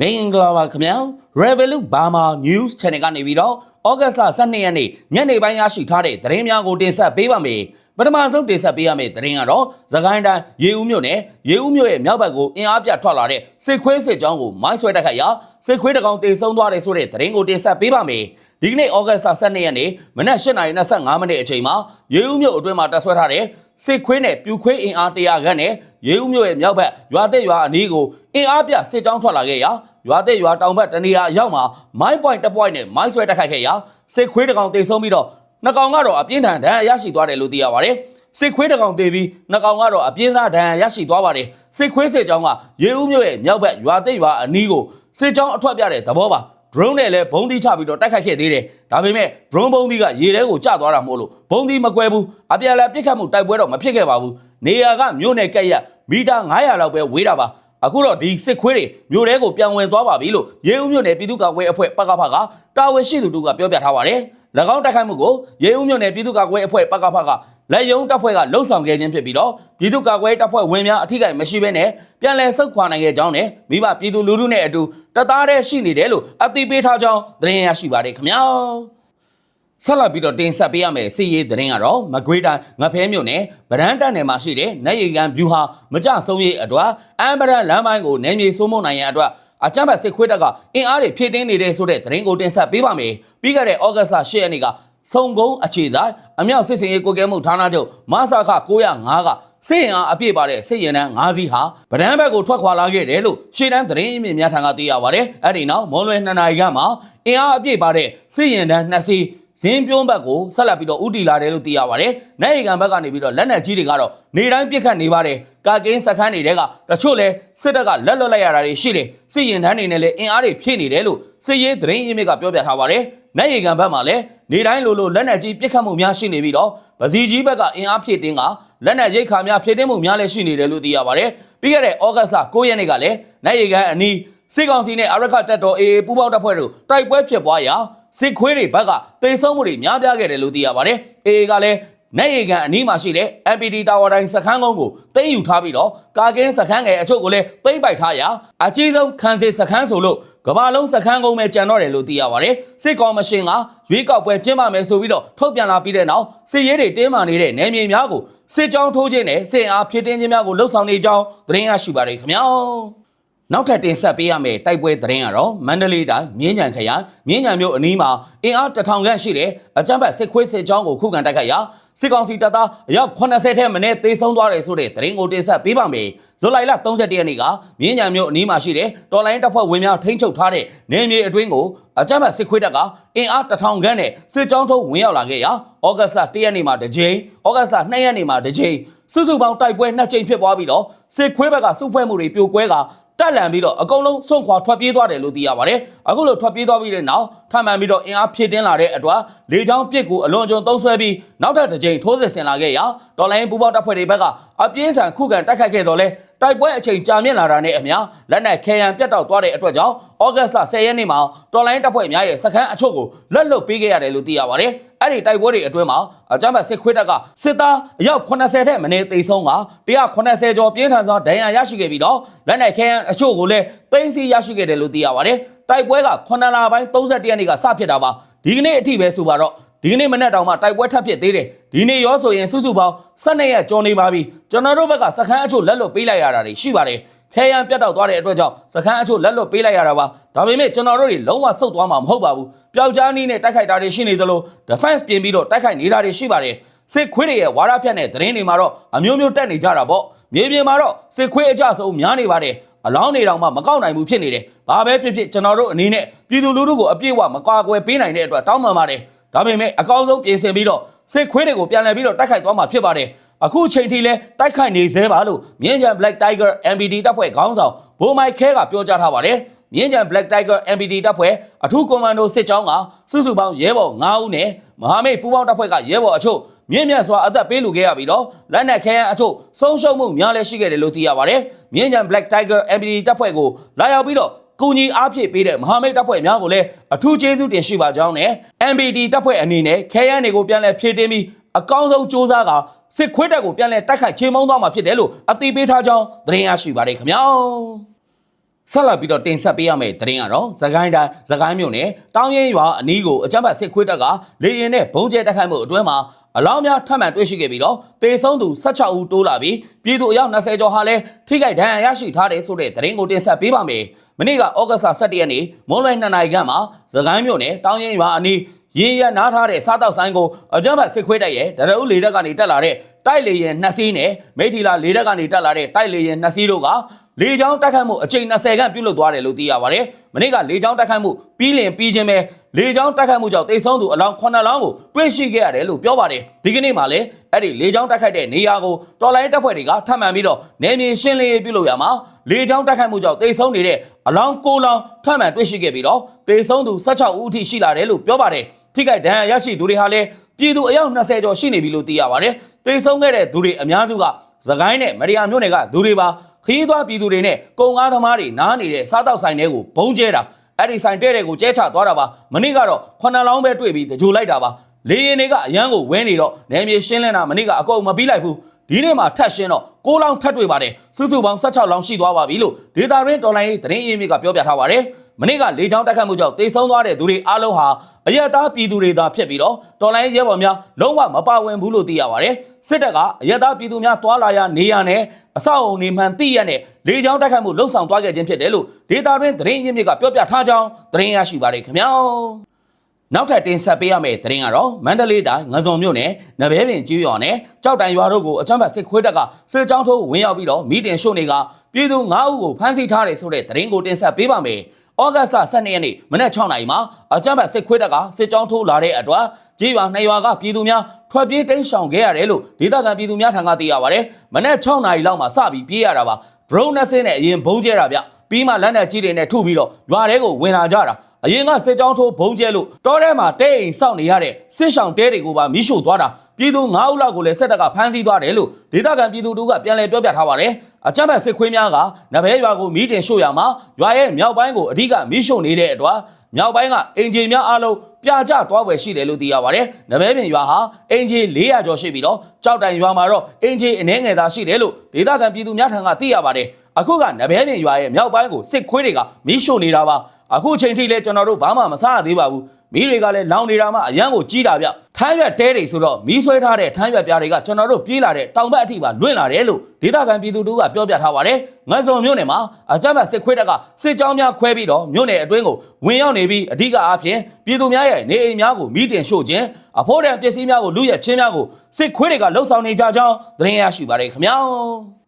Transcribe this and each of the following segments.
မင်္ဂလာပါခင်ဗျာ Revolut Burma News Channel ကနေပြီးတော့ဩဂတ်စ်လ12ရက်နေ့ညနေပိုင်းရရှိထားတဲ့သတင်းများကိုတင်ဆက်ပေးပါမယ် ပထမဆုံးတင်ဆက်ပေးရမယ့်သတင်းကတော့သခိုင်းတိုင်းရေဦးမြို့နယ်ရေဦးမြို့ရဲ့မြောက်ဘက်ကိုအင်အားပြထွက်လာတဲ့စစ်ခွေးစစ်ကြောင်းကိုမိုင်းဆွဲတိုက်ခိုက်ရာစစ်ခွေးတကောင်တေဆုံးသွားတယ်ဆိုတဲ့သတင်းကိုတင်ဆက်ပေးပါမယ်ဒီကနေ့ဩဂတ်စ်လ12ရက်နေ့မနက်8:25မိနစ်အချိန်မှာရေဦးမြို့အတွင်းမှာတပ်ဆွဲထားတဲ့စစ်ခွေးနဲ့ပြူခွေးအင်အား100ခန့်နဲ့ရေဦးမြို့ရဲ့မြောက်ဘက်ရွာတဲ့ရွာအနီးကိုအင်အားပြစစ်ကြောင်းထွက်လာခဲ့ရာရွာတဲ့ရွာတောင်ဘက်တနေရာအရောက်မှာမိုင်းပွိုင်တစ်ပွိုင်နဲ့မိုင်းဆွဲတိုက်ခိုက်ခဲ့ရာစစ်ခွေးတကောင်တေဆုံးပြီးတော့ နှစ်ကောင်ကတော့အပြင်းထန်ဒဏ်ရာရရှိသွားတယ်လို့သိရပါတယ်စစ်ခွေးတကောင်တေပြီးနှစ်ကောင်ကတော့အပြင်းစားဒဏ်ရာရရှိသွားပါတယ်စစ်ခွေးစစ်ကြောင်းကရေဦးမြို့ရဲ့မြောက်ဘက်ရွာတဲ့ရွာအနီးကိုစစ်ကြောင်းအထွက်ပြတဲ့သဘောပါ drone နဲ့လည်းဘုံသီးချပြီးတော့တိုက်ခိုက်ခဲ့သေးတယ်ဒါပေမဲ့ drone ဘုံသီးကရေထဲကိုကျသွားတာမဟုတ်လို့ဘုံသီးမကွဲဘူးအပြန်အလှန်ပစ်ခတ်မှုတိုက်ပွဲတော့မဖြစ်ခဲ့ပါဘူးနေရာကမြို့နယ်ကက်ရက်မီတာ900လောက်ပဲဝေးတာပါအခုတော့ဒီစစ်ခွေးတွေမြို့ထဲကိုပြန်ဝင်သွားပါပြီလို့ရေဦးမြို့နယ်ပြည်သူ့ကာကွယ်အဖွဲ့ပကဖကတာဝန်ရှိသူတို့ကပြောပြထားပါတယ်၎ င်းတိုက်ခိုက်မှုကိုရေဦးမြို့နယ်ပြည်သူ့ကာကွယ်အဖွဲ့ပကဖကလက်ယုံတပ်ဖွဲ့ကလှုပ်ဆောင်ခဲ့ခြင်းဖြစ်ပြီးတော့ပြည်သူ့ကာကွယ်တပ်ဖွဲ့ဝင်များအထိကိမရှိဘဲနဲ့ပြန်လည်ဆုတ်ခွာနိုင်ခဲ့ကြောင်းနဲ့မိဘပြည်သူလူထုနဲ့အတူတသားတည်းရှိနေတယ်လို့အသိပေးထားကြောင်းသတင်းရရှိပါတယ်ခင်ဗျာဆက်လက်ပြီးတော့တင်ဆက်ပေးရမယ်စီရေးသတင်းကတော့မကွေးတိုင်းငဖဲမြို့နယ်ဗရန်တန်နယ်မှာရှိတဲ့နတ်ရီကန်ဗျူဟာမကြဆုံးရေးအတွက်အမ်ဘရန်လမ်းပိုင်းကိုနယ်မြေစိုးမိုးနိုင်ရန်အတွက် အကြမ်းဖက်စစ်ခွေးတပ်ကအင်အားတွေဖြည့်တင်းနေတဲ့ဆိုတဲ့သတင်းကိုတင်ဆက်ပေးပါမယ်ပြီးခဲ့တဲ့ဩဂတ်စ်လ10ရက်နေ့ကစုံကုန်းအခြေဆိုင်အမြောက်စစ်စင်ရေးကိုကဲမှုဌာနချုပ်မဆာခ905ကစစ်ရင်အားအပြည့်ပါတဲ့စစ်ရင်တန်း၅စီးဟာဗဒန်းဘက်ကိုထွက်ခွာလာခဲ့တယ်လို့ရှေ့တန်းသတင်းအမြင့်များထံကသိရပါတယ်။အဲ့ဒီနောက်မွန်လွယ်2နာရီခန့်မှာအင်အားအပြည့်ပါတဲ့စစ်ရင်တန်း2စီး ဇင်းပြုံးဘက်ကိုဆက်လက်ပြီးတော့ဥတီလာတယ်လို့သိရပါတယ်။နိုင်ရီကန်ဘက်ကနေပြီးတော့လက်နက်ကြီးတွေကတော့နေတိုင်းပြစ်ခတ်နေပါတယ်။ကာကင်းစခန်းတွေကတချို့လဲစစ်တပ်ကလက်လွတ်လိုက်ရတာတွေရှိတယ်။စစ်ရင်တန်းတွေနဲ့လည်းအင်အားတွေဖြည့်နေတယ်လို့စစ်ရေးသတင်းအမြင့်ကပြောပြထားပါတယ်။နိုင်ရီကန်ဘက်မှာလည်းနေတိုင်းလိုလိုလက်နက်ကြီးပြစ်ခတ်မှုများရှိနေပြီးတော့ဗစီကြီးဘက်ကအင်အားဖြည့်တင်းကလက်နက်ရိတ်ခါများဖြည့်တင်းမှုများလည်းရှိနေတယ်လို့သိရပါတယ်။ပြီးခဲ့တဲ့ဩဂတ်စ်လ9ရက်နေ့ကလည်းနိုင်ရီကန်အနီး စစ်ကောင်စီနဲ့အရခတပ်တော် AA ပူးပေါင်းတပ်ဖွဲ့တို့တိုက်ပွဲဖြစ်ပွားရာစစ်ခွေးတွေဘက်ကတိတ်ဆုံးမှုတွေများပြားခဲ့တယ်လို့သိရပါတယ်။ AA ကလည်းနိုင်ရီကန်အနီးမှာရှိတဲ့ MPD တာဝါတိုင်းစခန်းကုန်းကိုသိမ်းယူထားပြီးတော့ကာကင်းစခန်းငယ်အချို့ကိုလည်းသိမ်းပိုက်ထားရာအကြီးဆုံးခန်းစစ်စခန်းဆိုလို့ကမ္ဘာလုံးစခန်းကုန်းပဲကြံတော့တယ်လို့သိရပါတယ်စစ်ကော်မရှင်ကရွေးကောက်ပွဲကျင်းပမယ်ဆိုပြီးတော့ထုတ်ပြန်လာပြီးတဲ့နောက်စစ်ရေးတွေတင်းမာနေတဲ့နယ်မြေများကိုစစ်ကြောင်းထိုးခြင်းနဲ့စစ်အားဖြစ်တင်းခြင်းများကိုလှုပ်ဆောင်နေကြောင်းသတင်းရရှိပါတယ်ခင်ဗျာ နောက်ထပ်တင်ဆက်ပေးရမယ့်တိုက်ပွဲသတင်းကတော့မန္တလေးတိုင်းမြင်းညံခရိုင်မြင်းညံမြို့အနီးမှာအင်အားတထောင်ခန့်ရှိတဲ့အကြမ်းဖက်စစ်ခွေးစစ်ကြောင်းကိုခုခံတိုက်ခိုက်ရာစစ်ကောင်စီတပ်သားအယောက်80ထဲမနည်းသေဆုံးသွားတယ်ဆိုတဲ့သတင်းကိုတင်ဆက်ပေးပါမယ်။ဇူလိုင်လ31ရက်နေ့ကမြင်းညံမြို့အနီးမှာရှိတဲ့တော်လိုင်းတပ်ဖွဲ့ဝင်များထိန်းချုပ်ထားတဲ့နေမြေအတွင်းကိုအကြမ်းဖက်စစ်ခွေးတပ်ကအင်အားတထောင်ခန့်နဲ့စစ်ကြောင်းထုတ်ဝင်ရောက်လာခဲ့ရာဩဂတ်စ်လ1ရက်နေ့မှာတစ်ကြိမ်ဩဂတ်စ်လ2ရက်နေ့မှာတစ်ကြိမ်စုစုပေါင်းတိုက်ပွဲနှစ်ကြိမ်ဖြစ်ပွားပြီးတော့စစ်ခွေးဘက်ကစုဖွဲ့မှုတွေပြိုကွဲက တက်လန်ပြီးတော့အကုန်လုံးစွန့်ခွာထွက်ပြေးသွားတယ်လို့သိရပါတယ်။အခုလိုထွက်ပြေးသွားပြီးတဲ့နောက်ထပ်မံပြီးတော့အင်အားဖြည့်တင်းလာတဲ့အတွက်လေကြောင်းပစ်ကူအလွန်ကျွံသုံးဆွဲပြီးနောက်ထပ်တစ်ကြိမ်ထိုးစစ်ဆင်လာခဲ့ရာတော်လိုင်းပူပေါတပ်ဖွဲ့တွေဘက်ကအပြင်းထန်ခုခံတိုက်ခိုက်ခဲ့တော့လဲတိုက်ပွဲအချိန်ကြာမြင့်လာတာနဲ့အမျှလက်နက်ခဲယံပြတ်တောက်သွားတဲ့အတွက်ကြောင့်ဩဂတ်စ်လ10ရက်နေ့မှာတော်လိုင်းတပ်ဖွဲ့များရဲ့စခန်းအချို့ကိုလက်လွတ်ပေးခဲ့ရတယ်လို့သိရပါတယ်။ အဲ့ဒီတိုက်ပွဲတွေအတွင်းမှာအကြမ်းဖက်စစ်ခွေးတပ်ကစစ်သားအယောက်80ထက်မနည်းသေဆုံးက180ကျော်ပြင်းထန်စွာဒဏ်ရာရရှိခဲ့ပြီးတော့လက်နက်ခဲယံအချို့ကိုလည်းသိမ်းဆည်းရရှိခဲ့တယ်လို့သိရပါတယ်။တိုက်ပွဲက9လပိုင်း31ရက်နေ့ကစဖြစ်တာပါ။ဒီကနေ့အထိပဲဆိုပါတော့ဒီကနေ့မနက်တောင်မှတိုက်ပွဲထပ်ဖြစ်သေးတယ်ဒီနေ့ရောဆိုရင်စုစုပေါင်း12ရက်ကျော်နေပါပြီကျွန်တော်တို့ဘက်ကစခန်းအချို့လက်လွတ်ပေးလိုက်ရတာတွေရှိပါတယ် ခဲရန်ပြတ်တော့သွားတဲ့အတွက်ကြောင့်စခန်းအချို့လက်လွတ်ပေးလိုက်ရတာပါဒါပေမဲ့ကျွန်တော်တို့တွေလုံးဝဆုတ်သွားမှာမဟုတ်ပါဘူးပျောက်ကြားနည်းနဲ့တိုက်ခိုက်တာတွေရှိနေသလို defense ပြင်ပြီးတော့တိုက်ခိုက်နေတာတွေရှိပါတယ်စစ်ခွေးတွေရဲ့ဝါရဖြတ်တဲ့သတင်းတွေမှာတော့အမျိုးမျိုးတက်နေကြတာပေါ့မြေပြင်မှာတော့စစ်ခွေးအကြဆုံးများနေပါတယ်အလောင်းနေတောင်မှမကောက်နိုင်ဘူးဖြစ်နေတယ်။ဘာပဲဖြစ်ဖြစ်ကျွန်တော်တို့အနေနဲ့ပြည်သူလူထုကိုအပြည့်အဝမကွာကွယ်ပေးနိုင်တဲ့အတွက်တောင်းပန်ပါတယ်။ဒါပေမဲ့အကောင်းဆုံးပြင်ဆင်ပြီးတော့စစ်ခွေးတွေကိုပြန်လည်ပြီးတော့တိုက်ခိုက်သွားမှာဖြစ်ပါတယ်။ အခုချိန်ထိလဲတိုက်ခိုက်နေသေးပါလို့မြင်းကြံ Black Tiger MBD တပ်ဖွဲ့ခေါင်းဆောင်ဘိုးမိုက်ခဲကပြောကြားထားပါတယ်။မြင်းကြံ Black Tiger MBD တပ်ဖွဲ့အထူးကွန်မန်ဒိုစစ်ကြောင်းကစုစုပေါင်းရဲဘော်9ဦးနဲ့မဟာမိတ်ပူးပေါင်းတပ်ဖွဲ့ကရဲဘော်အချို့မြင့်မြတ်စွာအသက်ပေးလူခဲ့ရပြီးတော့လက်နက်ခဲယမ်းအချို့ဆုံးရှုံးမှုများလည်းရှိခဲ့တယ်လို့သိရပါတယ်။မြင်းကြံ Black Tiger MBD တပ်ဖွဲ့ကိုလာရောက်ပြီးတော့ကူညီအားဖြည့်ပေးတဲ့မဟာမိတ်တပ်ဖွဲ့များကိုလည်းအထူးကျေးဇူးတင်ရှိပါကြောင်းနဲ့ MBD တပ်ဖွဲ့အနေနဲ့ခဲယမ်းတွေကိုပြန်လည်ဖြည့်တင်းပြီး အကောင်းဆုံးစ조사ကစစ်ခွေးတပ်ကိုပြန်လည်တိုက်ခိုက်ချေမှုန်းသွားမှာဖြစ်တယ်လို့အသိပေးထားကြောင်းသတင်းရရှိပါတယ်ခင်ဗျာ။ဆက်လက်ပြီးတော့တင်ဆက်ပေးရမယ့်သတင်းကတော့သခိုင်းတိုင်းသခိုင်းမြို့နယ်တောင်ရင်ရွာအနီးကိုအကြမ်းဖက်စစ်ခွေးတပ်ကလေရင်နဲ့ဘုံကျဲတိုက်ခိုက်မှုအတွင်းမှာအလောင်းများထပ်မံတွေ့ရှိခဲ့ပြီးတော့တေဆုံးသူ16ဦးတိုးလာပြီးပြည်သူအယောက်20ကျော်ဟာလည်းထိခိုက်ဒဏ်ရာရရှိထားတယ်ဆိုတဲ့သတင်းကိုတင်ဆက်ပေးပါမယ်။မနေ့ကဩဂတ်စ်လ17ရက်နေ့မွန်းလွဲ2နာရီခန့်မှာသခိုင်းမြို့နယ်တောင်ရင်ရွာအနီး ရင်ရနားထားတဲ့စားတောက်ဆိုင်ကိုအကြမ်းဖက်စစ်ခွေးတပ်ရဲ့ဒရအုပ်လေတပ်ကနေတက်လာတဲ့တိုက်လေရင်နှစ်စီးနဲ့မိထီလာလေတပ်ကနေတက်လာတဲ့တိုက်လေရင်နှစ်စီးတို့ကလေကြောင်းတိုက်ခိုက်မှုအကြိမ်20ခန့်ပြုလုပ်သွားတယ်လို့သိရပါတယ်။မနေ့ကလေကြောင်းတိုက်ခိုက်မှုပြီးလင်ပြီးချင်းပဲလေကြောင်းတိုက်ခိုက်မှုကြောင့်တိတ်ဆုံးသူအလောင်း9လောင်းကိုတွေ့ရှိခဲ့ရတယ်လို့ပြောပါတယ်။ဒီကနေ့မှလည်းအဲ့ဒီလေကြောင်းတိုက်ခိုက်တဲ့နေရာကိုတော်လိုင်းတပ်ဖွဲ့တွေကထပ်မံပြီးတော့နယ်မြေရှင်းလင်းရေးပြုလုပ်ရမှာလေကြောင်းတိုက်ခိုက်မှုကြောင့်တိတ်ဆုံးနေတဲ့အလောင်း9လောင်းထပ်မံတွေ့ရှိခဲ့ပြီးတော့တိတ်ဆုံးသူ16ဦးအထိရှိလာတယ်လို့ပြောပါတယ်။ ထိခိုက်ဒဏ်ရာရရှိသူတွေဟာလည်းပြည်သူအယောက်20ကျော်ရှိနေပြီလို့သိရပါတယ်။တိတ်ဆုံးခဲ့တဲ့သူတွေအများစုကသခိုင်းနဲ့မရိယာမြို့နယ်ကသူတွေပါခရီးသွားပြည်သူတွေနဲ့ကုန်ကားသမားတွေနားနေတဲ့စားတောက်ဆိုင်တွေကိုဘုံကျဲတာအဲ့ဒီဆိုင်တဲ့တဲ့ကိုကျဲချသွားတာပါမနေ့ကတော့ခုနှစ်လောင်းပဲတွေ့ပြီးတကြိုလိုက်တာပါလေရင်တွေကအရန်ကိုဝင်းနေတော့နယ်မြေရှင်းလင်းတာမနေ့ကအကုန်မပြီးလိုက်ဘူးဒီနေ့မှထပ်ရှင်းတော့6လောင်းထပ်တွေ့ပါတယ်စုစုပေါင်း16လောင်းရှိသွားပါပြီလို့ဒေတာရင်းတော်လိုင်းရေးသတင်းရင်းမြစ်ကပြောပြထားပါတယ် မနေ့ကလေချောင်းတက်ခတ်မှုကြောင့်တိတ်ဆုံးသွားတဲ့သူတွေအားလုံးဟာအယက်သားပြည်သူတွေသာဖြစ်ပြီးတော့တော်လိုင်းရဲဘော်များလုံးဝမပါဝင်ဘူးလို့သိရပါတယ်စစ်တပ်ကအယက်သားပြည်သူများတွာလာရနေရနဲ့အဆောက်အုံတွေမှန်သိရနဲ့လေချောင်းတက်ခတ်မှုလှုပ်ဆောင်သွားခဲ့ခြင်းဖြစ်တယ်လို့ဒေတာရင်းသတင်းရင်းမြစ်ကပြောပြထားကြောင်းသတင်းရရှိပါတယ်ခင်ဗျာနောက်ထပ်တင်ဆက်ပေးရမယ့်သတင်းကတော့မန္တလေးတိုင်းငစုံမြို့နယ်နဘဲပင်ကျွော်နဲ့ကြောက်တိုင်ရွာတို့ကိုအကြမ်းဖက်စစ်ခွေးတပ်ကစစ်ကြောင်းထိုးဝင်ရောက်ပြီးတော့မီတင်ရှို့နေကပြည်သူ9ဦးကိုဖမ်းဆီးထားတယ်ဆိုတဲ့သတင်းကိုတင်ဆက်ပေးပါမယ်။ ဩဂတ်စ်လ12ရက်နေ့မနက်6နာရီမှာအကြမ်းဖက်စစ်ခွေးတပ်ကစစ်ကြောင်းထိုးလာတဲ့အတွက်ကြေးရွာနှစ်ရွာကပြည်သူများထွက်ပြေးတိမ်းရှောင်ခဲ့ရတယ်လို့ဒေသခံပြည်သူများထံကသိရပါတယ်။မနက်6နာရီလောက်မှာစပြီးပြေးရတာပါ။ drone နဲ့ဆင်းနဲ့အရင်ဘုံကျဲတာဗျ။ပြီးမှလက်နက်ကြီးတွေနဲ့ထုပြီးတော့ရွာထဲကိုဝင်လာကြတာ အရင်ကစစ်ကြောင်းထိုးဘုံကျဲလို့တောထဲမှာတဲအိမ်စောင့်နေရတဲ့စစ်ဆောင်တဲတွေကိုပါမိရှို့သွားတာပြည်သူ9ဦးလောက်ကိုလည်းစစ်တပ်ကဖမ်းဆီးသွားတယ်လို့ဒေသခံပြည်သူတို့ကပြန်လည်ပြောပြထားပါတယ်အကြမ်းဖက်စစ်ခွေးများကနဘဲရွာကိုမီးတင်ရှို့ရမှာရွာရဲ့မြောက်ပိုင်းကိုအဓိကမီးရှို့နေတဲ့အတွက်မြောက်ပိုင်းကအင်ဂျင်များအားလုံးပြကြသွားွယ်ရှိတယ်လို့သိရပါတယ်။နဘဲပြင်ရွာဟာအင်ဂျင်400ကျော်ရှိပြီးတော့ကြောက်တိုင်ရွာမှာတော့အင်ဂျင်အနှဲငယ်သာရှိတယ်လို့ဒေသခံပြည်သူများထံကသိရပါတယ်။အခုကနဘဲပြင်ရွာရဲ့မြောက်ပိုင်းကိုစစ်ခွေးတွေကမီးရှို့နေတာပါ။ အခုချိန်ထိလည်းကျွန်တော်တို့ဘာမှမစားရသေးပါဘူး။မီးတွေကလည်းလောင်နေတာမှအရန်ကိုကြီးတာဗျထမ်းရွက်တဲတွေဆိုတော့မီးဆွဲထားတဲ့ထမ်းရွက်ပြားတွေကကျွန်တော်တို့ပြေးလာတဲ့တောင်ဘက်အထိပါလွင့်လာတယ်လို့ဒေသခံပြည်သူတို့ကပြောပြထားပါတယ်ငတ်စုံမြို့နယ်မှာအကြမ်းဖက်စစ်ခွေးတပ်ကစစ်ကြောင်းများခွဲပြီးတော့မြို့နယ်အတွင်းကိုဝင်ရောက်နေပြီးအဓိကအားဖြင့်ပြည်သူများရဲ့နေအိမ်များကိုမီးတင်ရှို့ခြင်းအဖို့တန်ပစ္စည်းများကိုလူရဲချင်းများကိုစစ်ခွေးတွေကလှုပ်ဆောင်နေကြကြောင်းသတင်းရရှိပါတယ်ခင်ဗျာ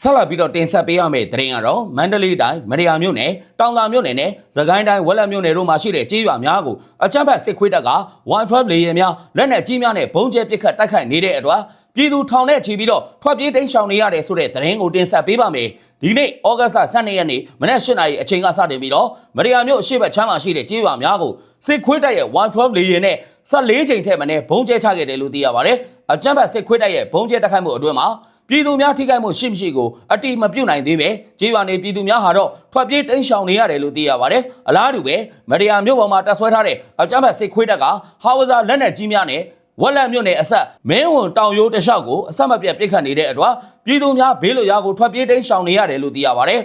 ဆက်လက်ပြီးတော့တင်ဆက်ပေးရမယ့်သတင်းကတော့မန္တလေးတိုင်းမရယာမြို့နယ်တောင်သာမြို့နယ်နဲ့သခိုင်းတိုင်းဝက်လက်မြို့နယ်တို့မှာရှိတဲ့ကြေးရွာများကိုအကြမ်းဖက်စစ်ခွေးတပ်က 112 လေယာဉ်များလက်နက်ကြီးများနဲ့ဘုံကျဲပစ်ခတ်တိုက်ခိုက်နေတဲ့အတွက်ပြည်သူထောင်နဲ့ချီပြီးတော့ထွက်ပြေးတိမ်းရှောင်နေရတယ်ဆိုတဲ့သတင်းကိုတင်ဆက်ပေးပါမယ်ဒီနေ့ဩဂတ်စ်လ12ရက်နေ့မနက်8:00နာရီအချိန်ကစတင်ပြီးတော့မရယာမြို့အရှိတ်ချမ်းမှာရှိတဲ့ကြေးရွာများကိုစစ်ခွေးတပ်ရဲ့112လေယာဉ်နဲ့14ချိန်ထက်မနည်းဘုံကျဲချခဲ့တယ်လို့သိရပါတယ်အကြမ်းဖက်စစ်ခွေးတပ်ရဲ့ဘုံကျဲတိုက်ခိုက်မှုအတွင်းမှာ ပြည်သူများထိခိုက်မှုရှိမရှိကိုအတိမပြုတ်နိုင်သေးပဲကြေးရွာနေပြည်သူများဟာတော့ထွက်ပြေးတိမ်းရှောင်နေရတယ်လို့သိရပါတယ်အလားတူပဲမရယာမြို့ပေါ်မှာတပ်ဆွဲထားတဲ့အကြမ်းဖက်စစ်ခွေးတပ်ကဟာဝဇာလက်နက်ကြီးများနဲ့ဝက်လက်မြို့နယ်အဆက်မင်းဝန်တောင်ရိုးတလျှောက်ကိုအဆက်မပြတ်ပြစ်ခတ်နေတဲ့အတွက်ပြည်သူများဘေးလွတ်ရာကိုထွက်ပြေးတိမ်းရှောင်နေရတယ်လို့သိရပါတယ်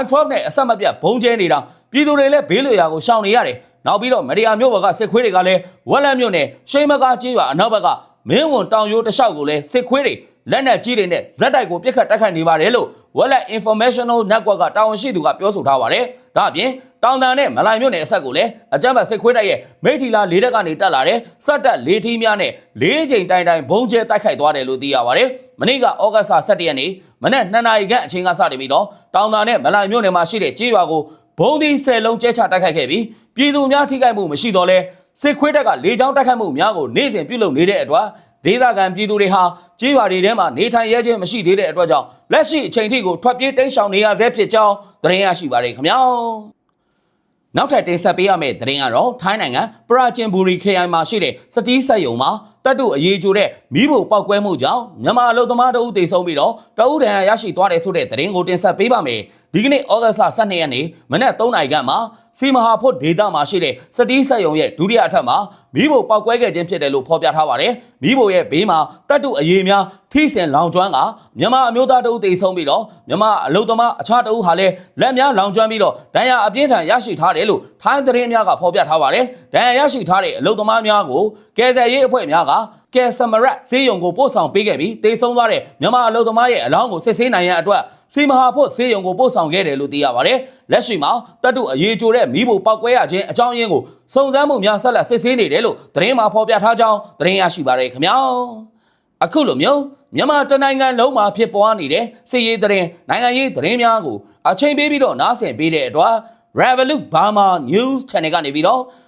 Y12 နဲ့အဆက်မပြတ်ဘုံကျဲနေတာပြည်သူတွေလည်းဘေးလွတ်ရာကိုရှောင်နေရတယ်နောက်ပြီးတော့မရယာမြို့ဘက်ကစစ်ခွေးတွေကလည်းဝက်လက်မြို့နယ်ရှိမကားကျေးရွာအနောက်ဘက်ကမင်းဝန်တောင်ရိုးတလျှောက်ကိုလည်းစစ်ခွေးတွေ လက်နက်ကြီးတွေနဲ့ဇက်တိုက်ကိုပြစ်ခတ်တိုက်ခိုက်နေပါတယ်လို့ Wallet Informational Network ကတာဝန်ရှိသူကပြောဆိုထားပါတယ်။ဒါအပြင်တောင်တန်နဲ့မလိုင်မြို့နယ်အဆက်ကိုလည်းအကြမ်းဖက်စစ်ခွေးတိုက်ရဲ့မိထီလာလေးတက်ကနေတက်လာတဲ့စက်တက်လေးထီးများနဲ့လေးချိန်တိုင်တိုင်ဘုံကျဲတိုက်ခိုက်သွားတယ်လို့သိရပါတယ်။မနေ့ကဩဂတ်စ်17ရက်နေ့မနေ့2နာရီခန့်အချိန်ကစတင်ပြီးတော့တောင်တန်နဲ့မလိုင်မြို့နယ်မှာရှိတဲ့ကြေးရွာကိုဘုံသီး10လုံးကျဲချတိုက်ခိုက်ခဲ့ပြီးပြည်သူများထိခိုက်မှုမရှိတော့လဲစစ်ခွေးတက်ကလေကြောင်းတိုက်ခိုက်မှုများကိုနေ့စဉ်ပြုလုပ်နေတဲ့အတွက် ဒေသခံပြည်သူတွေဟာကြေးရွာတွေထဲမှာနေထိုင်ရဲခြင်းမရှိသေးတဲ့အတွက်ကြောင့်လက်ရှိအချိန်ထိကိုထွက်ပြေးတိမ်းရှောင်နေရဆဲဖြစ်ကြောင်းသတင်းရရှိပါတယ်ခင်ဗျာနောက်ထပ်တင်ဆက်ပေးရမယ့်သတင်းကတော့ထိုင်းနိုင်ငံပရာကျင်ဘူရီခရိုင်မှာရှိတဲ့စတီးဆက်ယုံမှာ တပ်တုအရေးကြိုတဲ့မိဖို့ပောက်ကွဲမှုကြောင့်မြန်မာအလုပ်သမားတအုပ်တေဆုံးပြီးတော့တအုပ်ဒဏ်ရာရရှိသွားတယ်ဆိုတဲ့သတင်းကိုတင်ဆက်ပေးပါမယ်ဒီကနေ့ဩဂတ်စ်လ12ရက်နေ့မနက်3နာရီခန့်မှာစီမဟာဖို့ဒေတာမှာရှိတဲ့စတီးဆက်ယုံရဲ့ဒုတိယအထက်မှာမိဖို့ပောက်ကွဲခဲ့ခြင်းဖြစ်တယ်လို့ဖော်ပြထားပါတယ်မိဖို့ရဲ့ဘေးမှာတပ်တုအရေးများထိစင်လောင်ကျွမ်းကမြန်မာအမျိုးသားတအုပ်တေဆုံးပြီးတော့မြန်မာအလုပ်သမားအခြားတအုပ်ဟာလည်းလက်များလောင်ကျွမ်းပြီးတော့ဒဏ်ရာအပြင်းထန်ရရှိထားတယ်လို့ထိုင်းသတင်းများကဖော်ပြထားပါတယ်ဒဏ်ရာရရှိထားတဲ့အလုပ်သမားများကို ကယ်ဆယ်ရေးအဖွဲ့များကကယ်ဆမရက်ဈေးရုံကိုပို့ဆောင်ပေးခဲ့ပြီးတေဆုံးသွားတဲ့မြန်မာအလုပ်သမားရဲ့အလောင်းကိုစစ်ဆေးနိုင်ရန်အတွက်စီမဟာဖို့ဈေးရုံကိုပို့ဆောင်ခဲ့တယ်လို့သိရပါတယ်လက်ရှိမှာတပ်တုအရေးကြိုတဲ့မိဖို့ပောက်ကွဲရခြင်းအကြောင်းရင်းကိုစုံစမ်းမှုများဆက်လက်စစ်ဆေးနေတယ်လို့သတင်းမှာဖော်ပြထားကြောင်းသတင်းရရှိပါရခင်ဗျာအခုလိုမျိုးမြန်မာတနိုင်ငံလုံးမှာဖြစ်ပွားနေတဲ့စစ်ရေးသတင်းနိုင်ငံရေးသတင်းများကိုအချိန်ပေးပြီးတော့နားဆင်ပေးတဲ့အတွက် Revolut Burma News Channel ကနေပြီးတော့